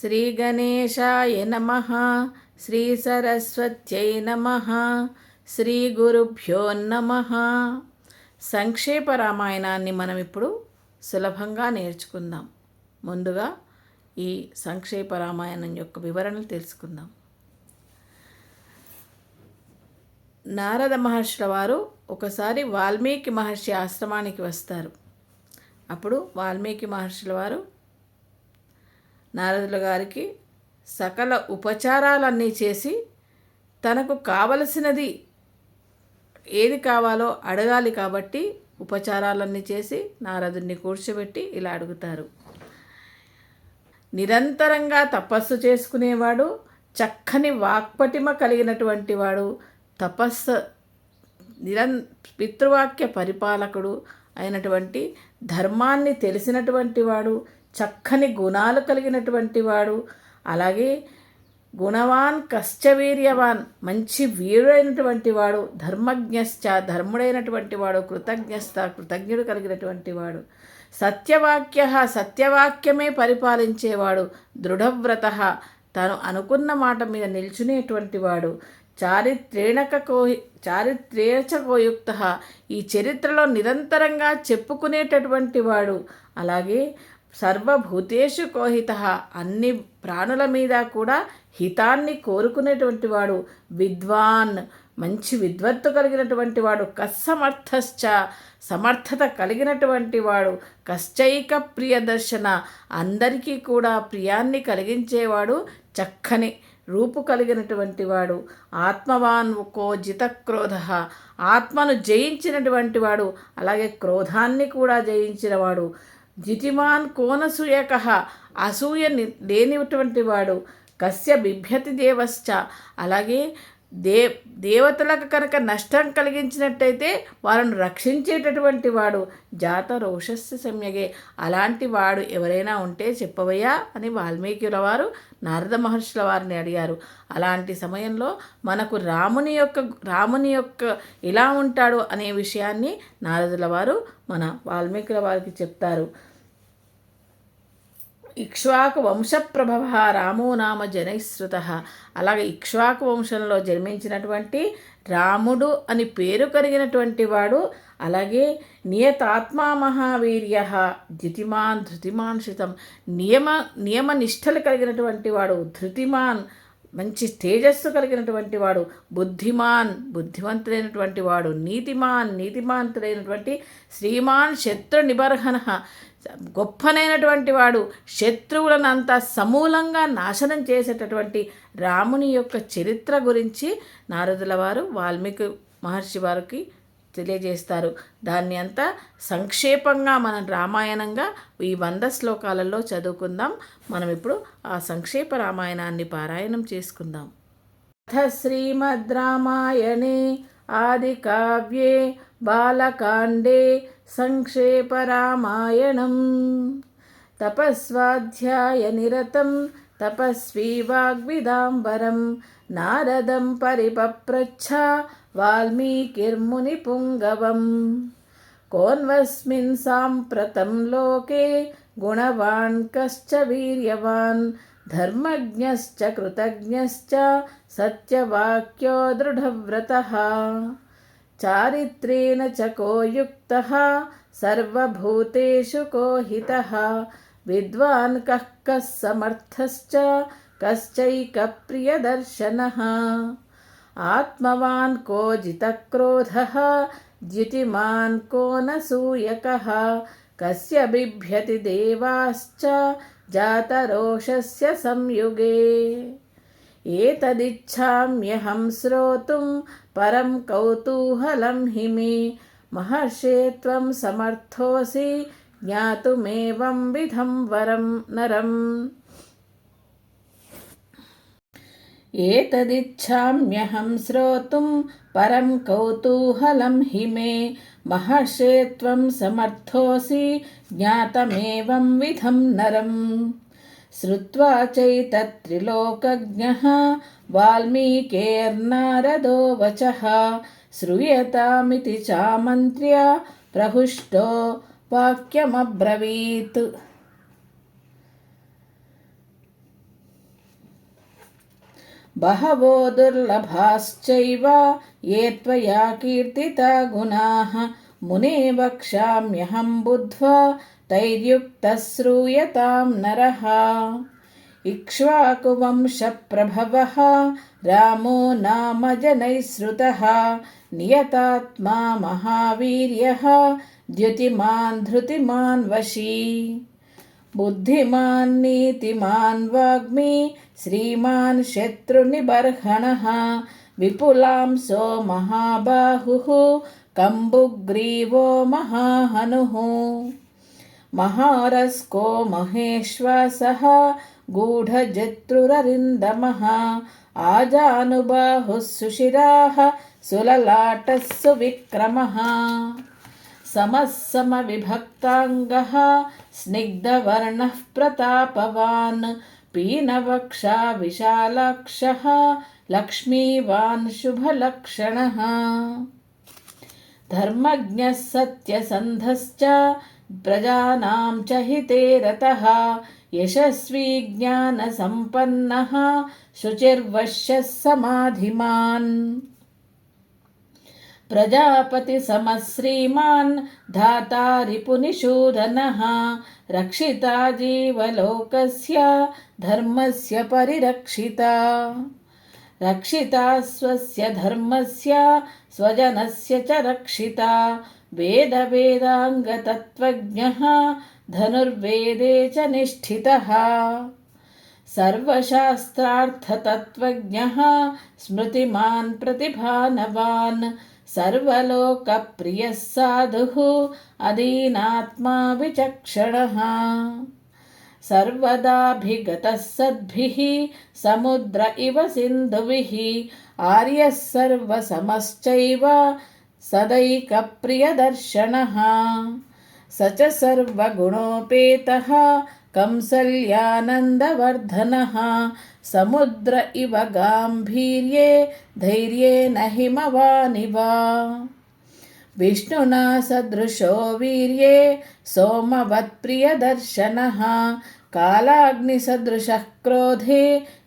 శ్రీగణేశాయ నమ శ్రీ సరస్వత్యై నమ శ్రీ గురుభ్యో నమ. సంక్షేప రామాయణాన్ని మనం ఇప్పుడు సులభంగా నేర్చుకుందాం. ముందుగా ఈ సంక్షేప రామాయణం యొక్క వివరణలు తెలుసుకుందాం. నారద మహర్షుల వారు ఒకసారి వాల్మీకి మహర్షి ఆశ్రమానికి వస్తారు. అప్పుడు వాల్మీకి మహర్షుల వారు నారదుల గారికి సకల ఉపచారాలన్నీ చేసి తనకు కావలసినది ఏది కావాలో అడగాలి కాబట్టి ఉపచారాలన్నీ చేసి నారదుడిని కూర్చోబెట్టి ఇలా అడుగుతారు. నిరంతరంగా తపస్సు చేసుకునేవాడు చక్కని వాక్పటిమ కలిగినటువంటి వాడు తపస్సు నిరం పితృవాక్య పరిపాలకుడు అయినటువంటి ధర్మాన్ని తెలిసినటువంటి వాడు చక్కని గుణాలు కలిగినటువంటి వాడు. అలాగే గుణవాన్ కశ్చవీర్యవాన్ మంచి వీరుడైనటువంటి వాడు ధర్మజ్ఞశ్చ ధర్ముడైనటువంటి వాడు కృతజ్ఞస్థ కృతజ్ఞుడు కలిగినటువంటి వాడు. సత్యవాక్య సత్యవాక్యమే పరిపాలించేవాడు దృఢవ్రత తను అనుకున్న మాట మీద నిల్చునేటువంటి వాడు. చారిత్రేణక కోహి చారిత్రేచకోయుక్త ఈ చరిత్రలో నిరంతరంగా చెప్పుకునేటటువంటి వాడు. అలాగే సర్వభూతేషు కోహిత. అన్ని ప్రాణుల మీద కూడా హితాన్ని కోరుకునేటువంటి వాడు విద్వాన్ మంచి విద్వత్తు కలిగినటువంటి వాడు కస్సమర్థశ్చ సమర్థత కలిగినటువంటి వాడు కశ్చైక ప్రియదర్శన. అందరికీ కూడా ప్రియాన్ని కలిగించేవాడు చక్కని రూపు కలిగినటువంటి వాడు. ఆత్మవాన్ కో జితక్రోధ ఆత్మను జయించినటువంటి వాడు అలాగే క్రోధాన్ని కూడా జయించినవాడు జితిమాన్ కోనసూయక అసూయ లేనిటువంటి వాడు కస్య బిభ్యతి దేవశ్చ. అలాగే దే దేవతలకు కనుక నష్టం కలిగించినట్టయితే వాళ్ళను రక్షించేటటువంటి వాడు జాత రోషస్య సమ్యగే. అలాంటి వాడు ఎవరైనా ఉంటే చెప్పవయ్యా అని వాల్మీకిల వారు నారద మహర్షుల వారిని అడిగారు. అలాంటి సమయంలో మనకు రాముని యొక్క రాముని యొక్క ఇలా ఉంటాడు అనే విషయాన్ని నారదుల వారు మన వాల్మీకుల వారికి చెప్తారు. ఇక్ష్వాకు వంశప్రభవ రామో నామ జనైశ్రుత. అలాగే ఇక్ష్వాకు వంశంలో జన్మించినటువంటి రాముడు అని పేరు కలిగినటువంటి వాడు అలాగే నియతాత్మా మహావీర్య ధృతిమాన్ ధృతిమాన్షితం నియమ నియమ నిష్టలు కలిగినటువంటి వాడు ధృతిమాన్ మంచి తేజస్సు కలిగినటువంటి వాడు బుద్ధిమాన్ బుద్ధివంతుడైనటువంటి వాడు నీతిమాన్ నీతిమాంతుడైనటువంటి శ్రీమాన్ శత్రు నిబర్హన గొప్పనైనటువంటి వాడు శత్రువులను అంతా సమూలంగా నాశనం చేసేటటువంటి రాముని యొక్క చరిత్ర గురించి నారదుల వారు వాల్మీకి మహర్షి వారికి తెలియజేస్తారు. దాన్ని అంతా సంక్షేపంగా మనం రామాయణంగా ఈ వంద శ్లోకాలలో చదువుకుందాం. మనం ఇప్పుడు ఆ సంక్షేప రామాయణాన్ని పారాయణం చేసుకుందాం. అథ శ్రీమద్ రామాయణే ఆది కావ్యే బాలకాండే सङ्क्षेपरामायणं तपस्वाध्यायनिरतं तपस्वी वाग्विदाम्बरं नारदं परिपप्रच्छ वाल्मीकिर्मुनिपुङ्गवम् कोऽन्वस्मिन् साम्प्रतं लोके गुणवान् कश्च वीर्यवान् धर्मज्ञश्च कृतज्ञश्च सत्यवाक्यो दृढव्रतः चारित्रेण च को युक्तः सर्वभूतेषु को हितः विद्वान् कः कः समर्थश्च, कश्चैकप्रियदर्शनः। आत्मवान् को जितक्रोधः जितिमान् को न सूयकः कस्य बिभ्यति देवाश्च, जातरोषस्य संयुगे। एतदिच्छाम्यहं श्रोतुं परं कौतूहलं हि मे महर्षे त्वं समर्थोऽसि ज्ञातुमेवं विधं वरं नरम् एतदिच्छाम्यहं श्रोतुं परं कौतूहलं हि मे महर्षे त्वं समर्थोऽसि ज्ञातमेवं विधं नरम् श्रुत्वा चैतत्त्रिलोकज्ञः वाल्मीकेर्नारदो वचः श्रूयतामिति चामन्त्र्य प्रहुष्टो वाक्यमब्रवीत् बहवो दुर्लभाश्चैव ये त्वया कीर्तिता गुणाः मुने वक्ष्याम्यहं बुद्ध्वा तैर्युक्तः श्रूयतां नरः इक्ष्वाकुवंशप्रभवः रामो नाम जनैः श्रुतः नियतात्मा महावीर्यः द्युतिमान् धृतिमान् वशी बुद्धिमान् नीतिमान् वाग्मी श्रीमान् शत्रुनिबर्हणः विपुलांसो महाबाहुः कम्बुग्रीवो महाहनुः महारस्को महेश्वासः, गूढजत्रुररिन्दमः, आजानुबाहुः सुशिराः सुललाटः सुविक्रमः समः समविभक्ताङ्गः स्निग्धवर्णः प्रतापवान्, पीनवक्षा विशालाक्षः, लक्ष्मीवान् शुभलक्षणः। धर्मज्ञः सत्यसन्धश्च प्रजानां च हिते रतः यशस्वी ज्ञानसम्पन्नः शुचिर्वश्यः समाधिमान् प्रजापतिसमश्रीमान् धाता रिपुनिषूदनः रक्षिता जीवलोकस्य धर्मस्य परिरक्षिता रक्षिता स्वस्य धर्मस्य, स्वजनस्य च रक्षिता। वेदवेदाङ्गतत्त्वज्ञः धनुर्वेदे च निष्ठितः। सर्वशास्त्रार्थतत्त्वज्ञः, स्मृतिमान् प्रतिभानवान्। सर्वलोकप्रियः साधुः अदीनात्मा विचक्षणः। सर्वदाभिगतः सद्भिः समुद्र इव सिन्धुभिः, आर्यः सर्वसमश्चैव सदैकप्रियदर्शनः। स च सर्वगुणोपेतः, कंसल्यानन्दवर्धनः। समुद्र इव गाम्भीर्ये धैर्येण हिमवानिव। विष्णुना सदृशो वीर्ये सोमवत्प्रियदर्शनः कालाग्निसदृशः क्रोधे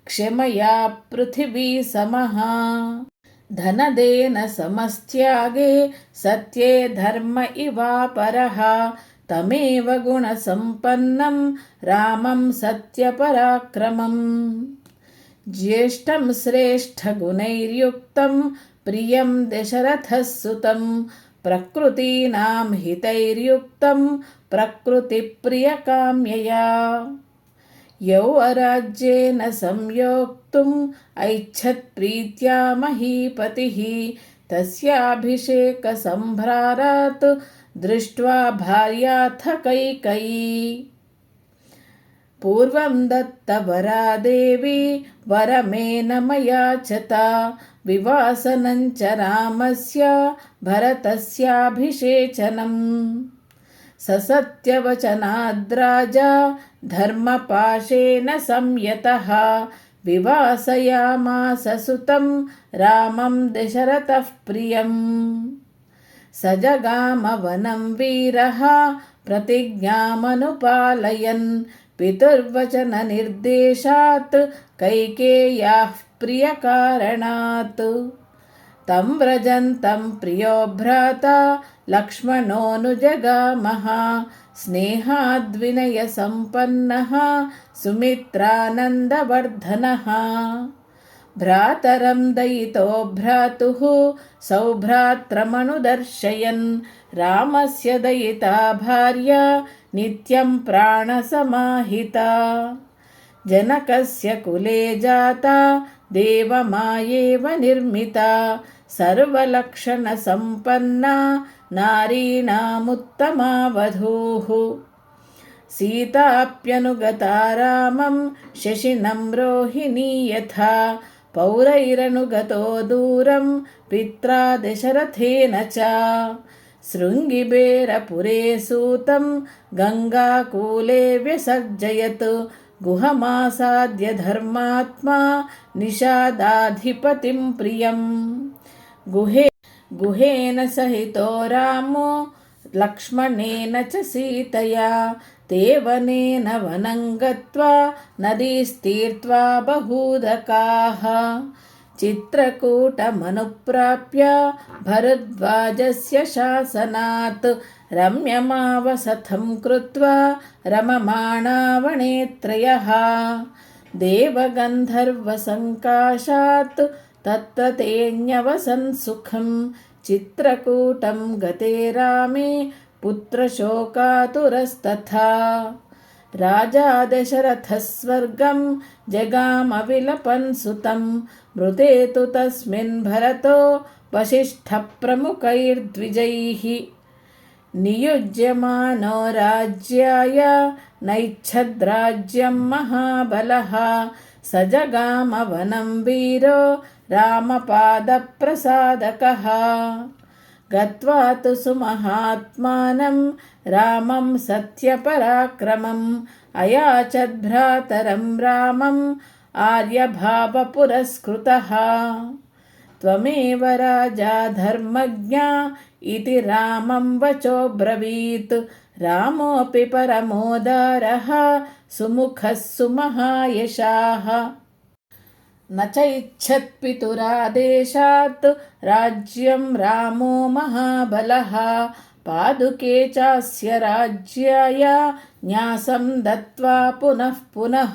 क्षमया पृथिवी समः धनदेन समस्त्यागे सत्ये धर्म इवापरः तमेव गुणसम्पन्नं रामं सत्यपराक्रमम् ज्येष्ठं श्रेष्ठगुणैर्युक्तं प्रियं दशरथः सुतं प्रकृतीनां हितैर्युक्तं प्रकृतिप्रियकाम्यया। यौवराज्येन संयोक्तुम् ऐच्छत्प्रीत्या महीपतिः। तस्याभिषेकसम्भ्रारात् दृष्ट्वा भार्याथ कैकयी पूर्वं दत्तवरा देवी वरमेन मयाचता विवासनं च रामस्य भरतस्याभिषेचनम् ससत्यवचनाद्राजा धर्मपाशेन संयतः विवासयामास सुतं रामं दशरथः प्रियम् स जगामवनं वीरः प्रतिज्ञामनुपालयन् पितुर्वचननिर्देशात् कैकेय्याः प्रियकारणात्। तं व्रजन्तं प्रियो भ्राता लक्ष्मणोऽनुजगामः। स्नेहाद्विनयसम्पन्नः सुमित्रानन्दवर्धनः। भ्रातरं दयितो भ्रातुः सौभ्रात्रमनुदर्शयन्। रामस्य दयिता भार्या नित्यं प्राणसमाहिता जनकस्य कुले जाता देवमायेव निर्मिता सर्वलक्षणसम्पन्ना नारीणामुत्तमा वधूः सीताप्यनुगता रामं शशिनं रोहिणी यथा पौरैरनुगतो दूरं पित्रा दशरथेन च శృంగిబేరపురే సూతం గంగాకూలే వ్యసర్జయత్ గుహమాసాద్య ధర్మాత్మా నిషాదాధిపతిం ప్రియం. గుహే గుహేన సహితో రామో లక్ష్మణేన చ సీతయా తేవనేన వనం గత్వా నదీస్తీర్త్వా బహూదకాः. चित्रकूटमनुप्राप्य भरद्वाजस्य शासनात् रम्यमावसथं कृत्वा रममाणावणेत्रयः देवगन्धर्वसङ्काशात् तत्ततेऽन्यवसन् सुखं चित्रकूटं गते रामे पुत्रशोकातुरस्तथा राजा दशरथः स्वर्गं जगामविलपन् सुतं मृते तु तस्मिन् भरतो वसिष्ठप्रमुखैर्द्विजैः नियुज्यमानो राज्याय नैच्छद्राज्यं महाबलः स जगामवनं वीरो रामपादप्रसादकः గత్వా తు సుమహాత్మానం రామం సత్యపరాక్రమం అయాచద్భ్రాతరం రామం ఆర్యభావపురస్కృత. త్వమేవ రాజా ధర్మజ్ఞ ఇది రామం వచో బ్రవీత్. రామోపి పరమోదార సుముఖ సుమహాయశాః. न चैच्छत्पितुरादेशात् राज्यं रामो महाबलः पादुके चास्य राज्याय न्यासं दत्त्वा पुनः पुनः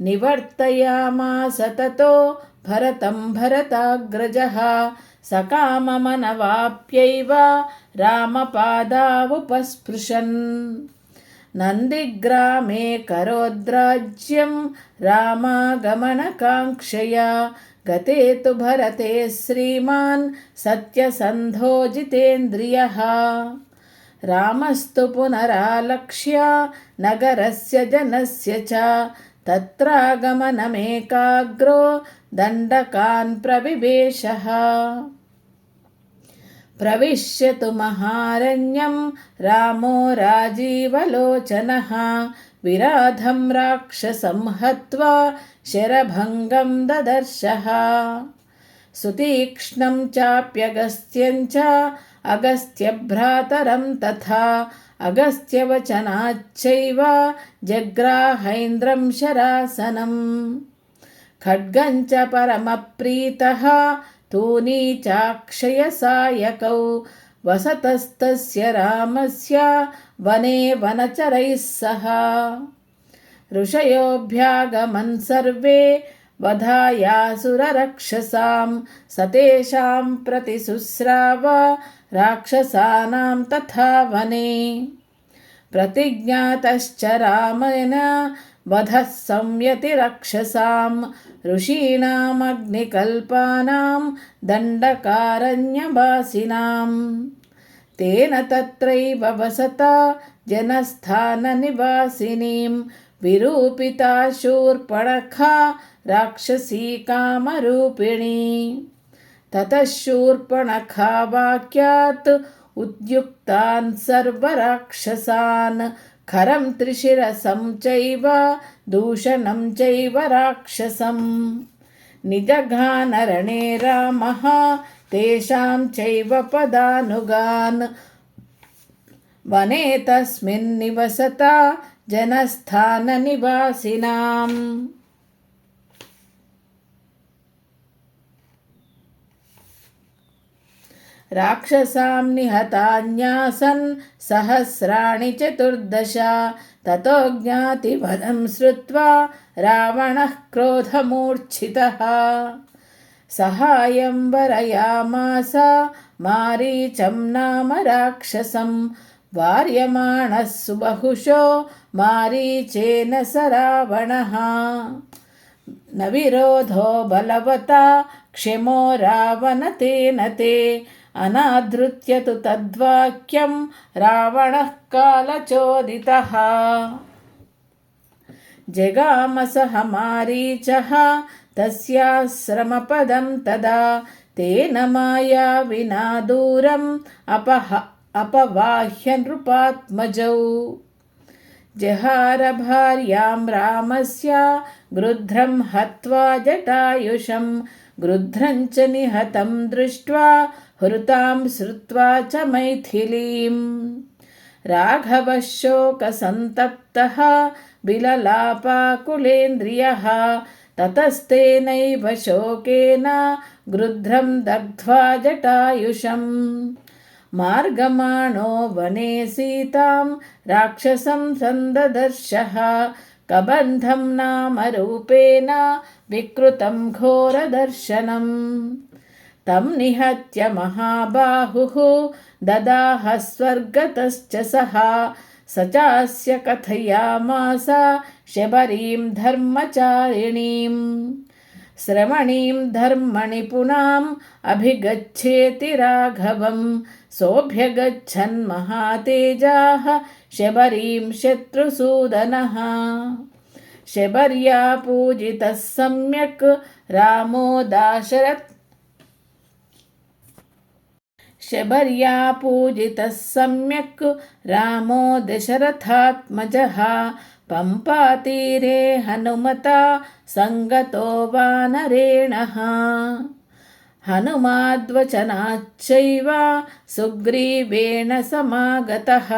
निवर्तयामास ततो भरतं भरताग्रजः सकाममनवाप्यैव रामपादावुपस्पृशन् नन्दिग्रामे करोद्राज्यं रामागमनकाङ्क्षया गते तु भरते श्रीमान् सत्यसन्धो जितेन्द्रियः रामस्तु पुनरालक्ष्य नगरस्य जनस्य च तत्रागमनमेकाग्रो दण्डकान् प्रविवेशः प्रविश्यतु महारण्यं रामो राजीवलोचनः विराधं राक्षसं हत्वा शरभङ्गं ददर्शः सुतीक्ष्णं चाप्यगस्त्यं च अगस्त्यभ्रातरं तथा अगस्त्यवचनाच्चैव जग्राहैन्द्रं शरासनम् खड्गं च परमप्रीतः तूनी चाक्षयसायकौ वसतस्तस्य रामस्य वने वनचरैः सह ऋषयोऽभ्यागमन् सर्वे वधायासुररक्षसां सतेषां प्रतिशुस्राव राक्षसानां तथा वने प्रतिज्ञातश्च रामेण वधः संयतिरक्षसां ऋषीणामग्निकल्पानां दण्डकारण्यवासिनां तेन तत्रैव वसता जनस्थाननिवासिनीं विरूपिता शूर्पणखा राक्षसी कामरूपिणी ततः शूर्पणखा वाक्यात् उद्युक्तान् सर्वराक्षसान् खरं त्रिशिरसं चैव दूषणं चैव राक्षसम् निजघानरणे रामः तेषां चैव पदानुगान् वने तस्मिन् निवसता जनस्थाननिवासिनाम् राक्षसां निहतान्यासन् सहस्राणि चतुर्दश ततो ज्ञातिवधं श्रुत्वा रावणः क्रोधमूर्च्छितः सहायं वरयामास मारीचं नाम राक्षसं वार्यमाणः सुबहुशो मारीचेन स रावणः न विरोधो बलवता क्षमो रावणतेन ते अनाधृत्य तु तद्वाक्यं रावणः कालचोदितः जगामसः मारीचः तस्याश्रमपदं तदा तेन माया विना दूरम् अपह अपवाह्य नृपात्मजौ जहार भार्यां रामस्य गृध्रं हत्वा जटायुषं गृध्रं च निहतं दृष्ट्वा हृतां श्रुत्वा च मैथिलीम् राघवः शोकसन्तप्तः बिललापाकुलेन्द्रियः ततस्तेनैव शोकेन गृध्रं दग्ध्वा जटायुषम् मार्गमाणो वने सीतां राक्षसं सन्ददर्शः कबन्धं नाम रूपेण विकृतं घोरदर्शनम् तं निहत्य महाबाहुः ददाह स्वर्गतश्च सः। स चास्य कथयामास शबरीं धर्मचारिणीम् श्रमणीं धर्मणिपुनाम् अभिगच्छेति राघवं। सोऽभ्यगच्छन् महातेजाः शबरीं शत्रुसूदनः। शबर्या पूजितः सम्यक् रामो दाशरथ शबर्या पूजितः सम्यक् रामो दशरथात्मजः पम्पातीरे हनुमता सङ्गतो वानरेणः हनुमाद्वचनाच्चैव सुग्रीवेण समागतः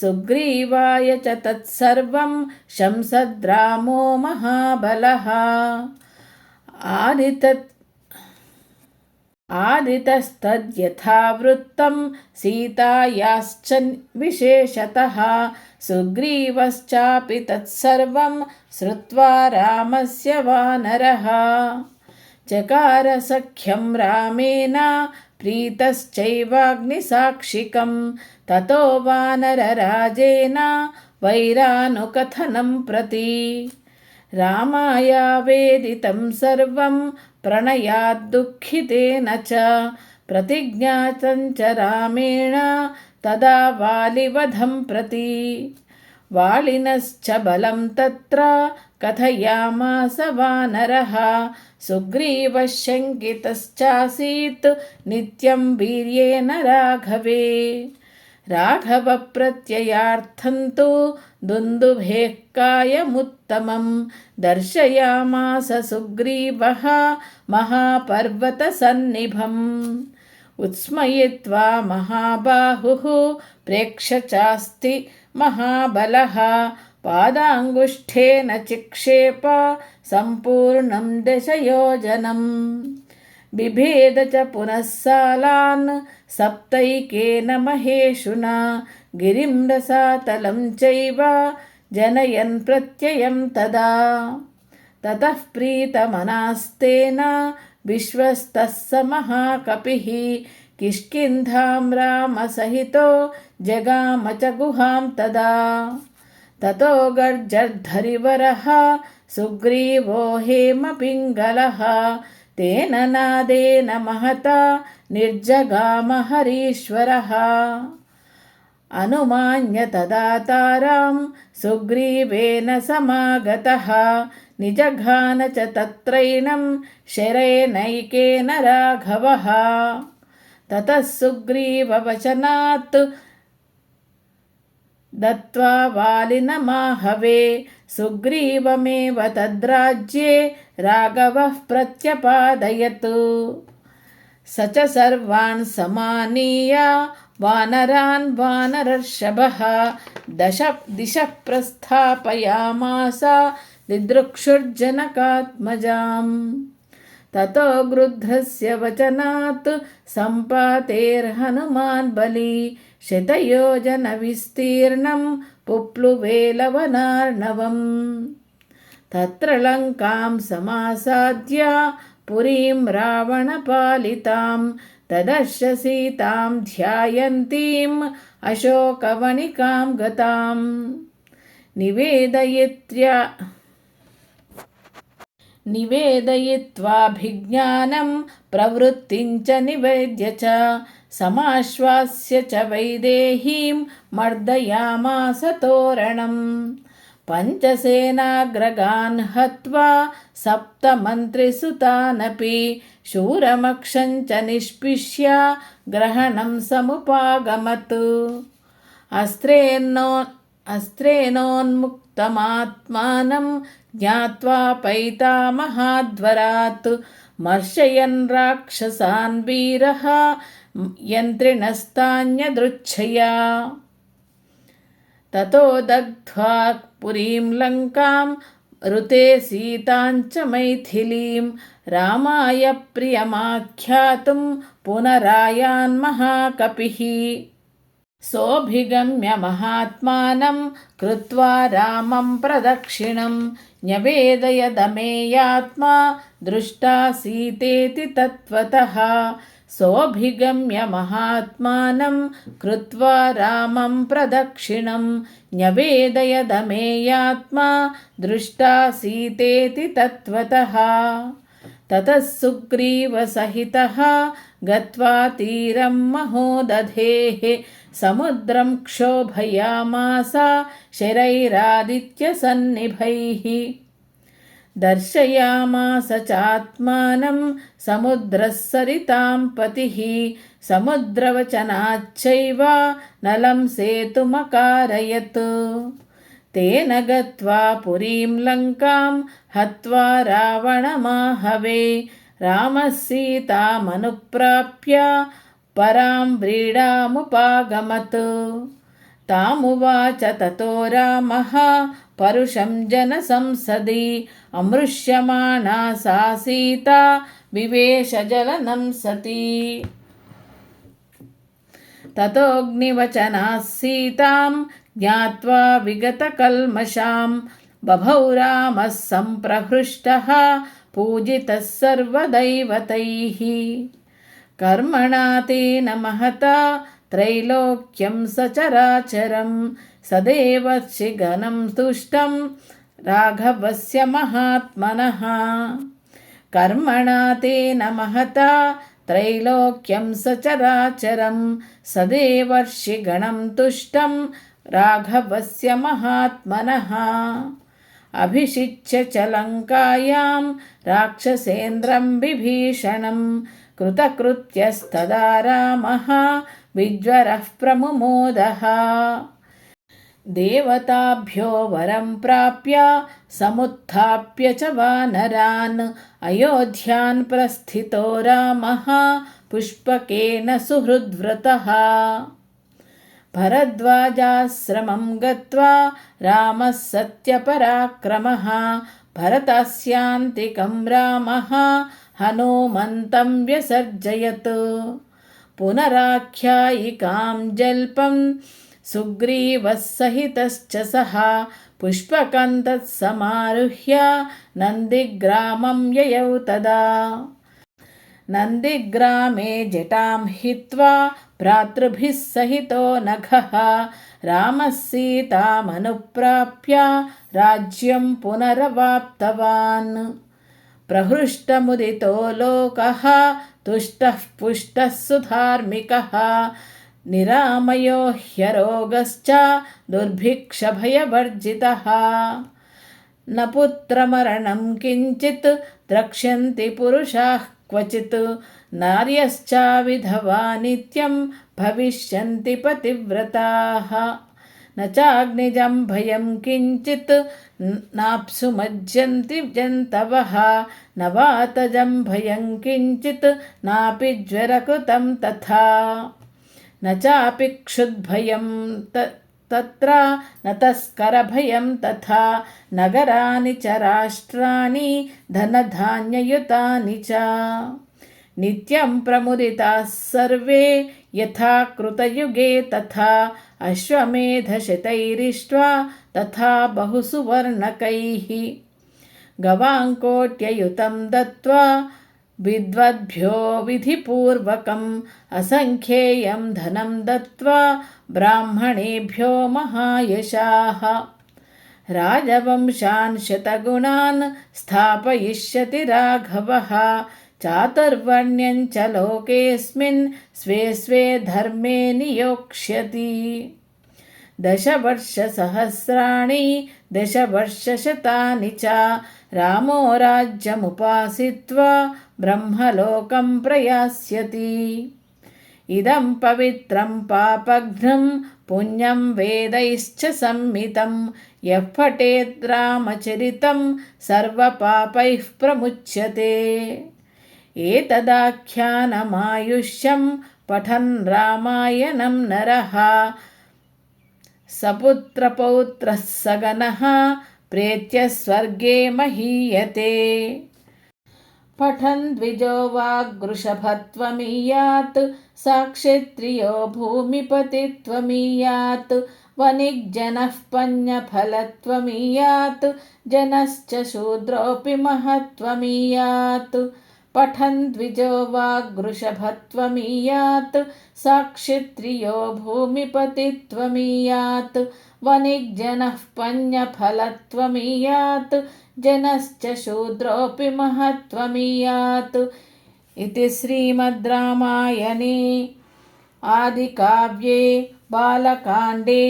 सुग्रीवाय च तत्सर्वं शंसद्रामो महाबलः आदितत् आदितस्तद्यथावृत्तं सीतायाश्च विशेषतः सुग्रीवश्चापि तत्सर्वं श्रुत्वा रामस्य वानरः चकारसख्यं रामेण प्रीतश्चैवाग्निसाक्षिकं ततो वानरराजेन वैरानुकथनं प्रति రామాయావేదితం సర్వం ప్రణయాద్దుఃఖితేన చ. ప్రతిజ్ఞాతం చ రామేణ తదా వాలివధం ప్రతి. వాళినశ్చ బలం తత్ర కథయామాస వానరः. సుగ్రీవశంకితశ్చాసీత్ నిత్యం వీర్యేణ రాఘవే. राघवे राघवप्रत्ययार्थं तु दुन्दुभेः कायमुत्तमं दर्शयामास सुग्रीवः महापर्वतसन्निभम् उत्स्मयित्वा महाबाहुः प्रेक्ष चास्ति महाबलः पादाङ्गुष्ठेन चिक्षेप सम्पूर्णं दशयोजनम् बिभेद च पुनः सालान् सप्तैकेन महेशुना गिरिं रसातलं चैव जनयन् प्रत्ययं तदा ततः प्रीतमनास्तेन विश्वस्तः स महाकपिः किष्किन्धां रामसहितो जगाम च गुहां तदा ततो गर्जर्धरिवरः सुग्रीवो हेमपिङ्गलः తేన నాదేన మహత నిర్జగామ హరీశ్వర. అనుమాన్యతదాతారాం సుగ్రీవేణ సమాగత. నిజఘాన చ తత్రైణం శరేణైకేన రాఘవ. తతः సుగ్రీవవచనాత్ దత్వా వాలినమాహవే సుగ్రీవమేవ తద్రాజ్యే राघवः प्रत्यपादयत् स च सर्वान् समानीय वानरान् वानरर्षभः दश दिशः प्रस्थापयामास दिदृक्षुर्जनकात्मजाम् ततो गृध्रस्य वचनात् सम्पातेर्हनुमान् बली शतयोजनविस्तीर्णं पुप्लुवेलवनार्णवम् तत्र लङ्कां समासाद्य पुरीं रावणपालितां तदर्श सीतां ध्यायन्तीम् अशोकवणिकां गताम् निवेदयित्र्या निवेदयित्वाभिज्ञानं प्रवृत्तिं च निवेद्य च समाश्वास्य च वैदेहीं मर्दयामास तोरणम् पञ्चसेनाग्रगान् हत्वा सप्तमन्त्रिसुतानपि शूरमक्षं च निष्पिष्य ग्रहणं समुपागमत् अस्त्रेन्नो अस्त्रेणोन्मुक्तमात्मानं ज्ञात्वा पैतामहाद्वरात् मर्शयन् राक्षसान् वीरः यन्त्रिणस्तान्यदृच्छया ततो दग्ध्वा पुरीं लङ्कां ऋते सीताञ्च मैथिलीं रामाय प्रियमाख्यातुं पुनरायान्महाकपिः सोऽभिगम्य महात्मानं कृत्वा रामं प्रदक्षिणं न्यवेदयदमेयात्मा दृष्टा सीतेति तत्त्वतः सोऽभिगम्य महात्मानं कृत्वा रामं प्रदक्षिणं न्यवेदयदमेयात्मा दृष्टा सीतेति तत्त्वतः ततः सुग्रीवसहितः गत्वा तीरं महोदधेः समुद्रं क्षोभयामास शरैरादित्यसन्निभैः దర్శయామాస చాత్మానం సముద్రస్సరితాం పతిः సముద్రవచనాచ్చైవ నలం సేతుమకారయత్. తేన గత్వా పురీం లంకాం హత్వా రావణమాహవే. రామः సీతామనుప్రాప్య పరాం వ్రీడాముపాగమత్ తామువాచ తతో రామः रामः परुषं जनसंसदि अमृष्यमाणा सा सीता विवेशजलनं सती ततोऽग्निवचनाः सीतां ज्ञात्वा विगतकल्मषां बभौ रामः सम्प्रहृष्टः पूजितः सर्वदैवतैः कर्मणा तेन महता त्रैलोक्यं सचराचरं सदैव शिगनं तुष्टं राघवस्य महात्मनः कर्मणा तेन महता त्रैलोक्यं सचराचरं सदेवर्षिगणं तुष्टं राघवस्य महात्मनः अभिषिच्य च लङ्कायां राक्षसेन्द्रं विभीषणं कृतकृत्यस्तदा रामः विज्वरः प्रमुमोदः देवताभ्यो वरं प्राप्य समुत्थाप्य च वानरान् अयोध्यान् प्रस्थितो रामः पुष्पकेन सुहृद्व्रतः भरद्वाजाश्रमं गत्वा रामः सत्यपराक्रमः भरतस्यान्तिकं रामः हनुमन्तं व्यसर्जयत् पुनराख्यायिकां जल्पं सुग्रीवः सहितश्च सः पुष्पकं तत्समारुह्य नन्दिग्रामं ययौ तदा नन्दिग्रामे जटां हित्वा भ्रातृभिः सहितो नखः रामः सीतामनुप्राप्य राज्यं पुनरवाप्तवान् प्रहृष्टमुदितो लोकः तुष्टः पुष्टः सुधार्मिकः निरामयो ह्यरोगश्च दुर्भिक्षभयवर्जितः न पुत्रमरणं किञ्चित् द्रक्ष्यन्ति पुरुषाः क्वचित् नार्यश्चाविधवा नित्यं भविष्यन्ति पतिव्रताः न चाग्निजं भयं किञ्चित् नाप्सु मज्जन्ति जन्तवः। न वातजं भयं किञ्चित् नापि ज्वरकृतं तथा। न चापि क्षुद्भयं तत्र न तस्करभयं तथा। नगराणि च राष्ट्राणि धनधान्ययुतानि च। नित्यं प्रमुदिताः सर्वे यथा कृतयुगे तथा अश्वमेधशतैरिष्ट्वा तथा बहुसुवर्णकैः। गवाङ्कोट्ययुतं दत्त्वा विद्वद्भ्यो विधिपूर्वकम् असङ्ख्येयं धनं दत्त्वा ब्राह्मणेभ्यो महायशाः। राजवंशान् शतगुणान् स्थापयिष्यति राघवः। चातुर्वर्ण्यं च लोकेऽस्मिन् स्वे स्वे धर्मे नियोक्ष्यति दशवर्षसहस्राणि दशवर्षशतानि च रामो राज्यमुपासित्वा ब्रह्मलोकं प्रयास्यति इदं पवित्रं पापघ्नं पुण्यं वेदैश्च संहितं यः पठेत् रामचरितं सर्वपापैः प्रमुच्यते एतदाख्यानमायुष्यं पठन् रामायणं नरः सपुत्रपौत्रः सगनः प्रेत्य स्वर्गे महीयते पठन् द्विजो वागृषभत्वमीयात् साक्षित्रियो भूमिपतित्वमीयात् वणिग्जनः पन्यफलत्वमीयात् जनश्च शूद्रोऽपि महत्त्वमीयात् पठन् द्विजो वागृषभत्वमीयात् साक्षित्रियो भूमिपतित्वमीयात् वणिग्जनः पञ्जफलत्वमीयात् जनश्च शूद्रोऽपि महत्त्वमीयात् इति श्रीमद् रामायणे आदिकाव्ये बालकाण्डे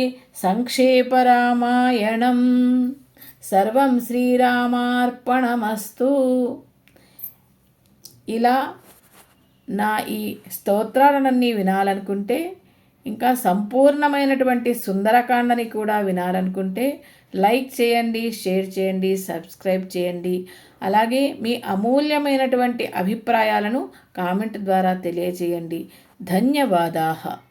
सङ्क्षेपरामायणं सर्वं श्रीरामार्पणमस्तु ఇలా నా ఈ స్తోత్రాలనన్నీ వినాలనుకుంటే ఇంకా సంపూర్ణమైనటువంటి సుందరకాండని కూడా వినాలనుకుంటే లైక్ చేయండి షేర్ చేయండి సబ్స్క్రైబ్ చేయండి. అలాగే మీ అమూల్యమైనటువంటి అభిప్రాయాలను కామెంట్ ద్వారా తెలియజేయండి. ధన్యవాదాలు